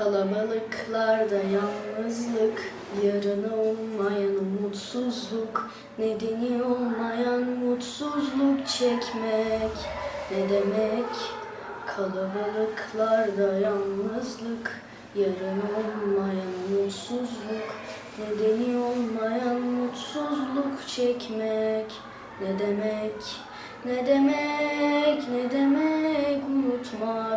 Kalabalıklarda yalnızlık, yarını olmayan umutsuzluk, nedeni olmayan mutsuzluk çekmek ne demek? Kalabalıklarda yalnızlık, yarını olmayan umutsuzluk, nedeni olmayan mutsuzluk çekmek ne demek? Ne demek, ne demek? Unutmak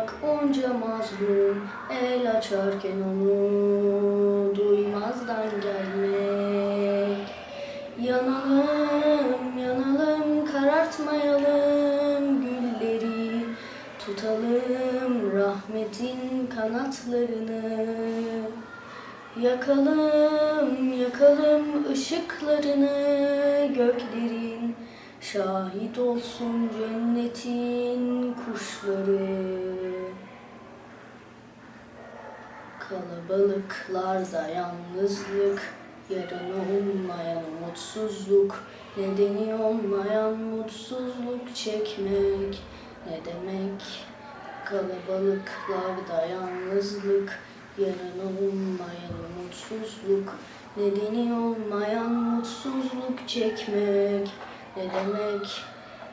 onca mazlum el açarken onu duymazdan gelmek. Yanalım, yanalım, karartmayalım gülleri, tutalım rahmetin kanatlarını. Yakalım, yakalım ışıklarını göklerin, şahit olsun cennetin kuşları. Kalabalıklarda yalnızlık, yarını olmayan umutsuzluk, nedeni olmayan mutsuzluk çekmek ne demek? Kalabalıklarda yalnızlık, yarını olmayan umutsuzluk, nedeni olmayan mutsuzluk çekmek ne demek?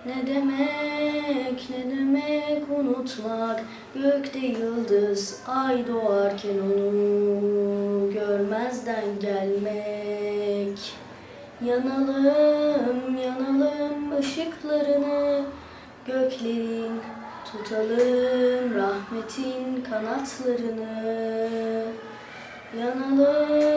Ne demek, ne demek unutmak? Gökte yıldız ay doğarken onu görmezden gelmek. Yanalım, yanalım ışıklarını göklerin Tutalım rahmetin kanatlarını. Yanalım,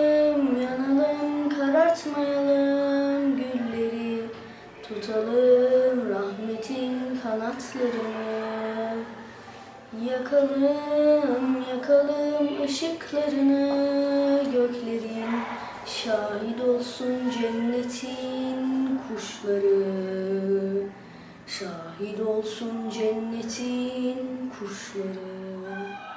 kanatlarını Yakalım, yakalım ışıklarını. Göklerin Şahit olsun cennetin kuşları. Şahit olsun cennetin kuşları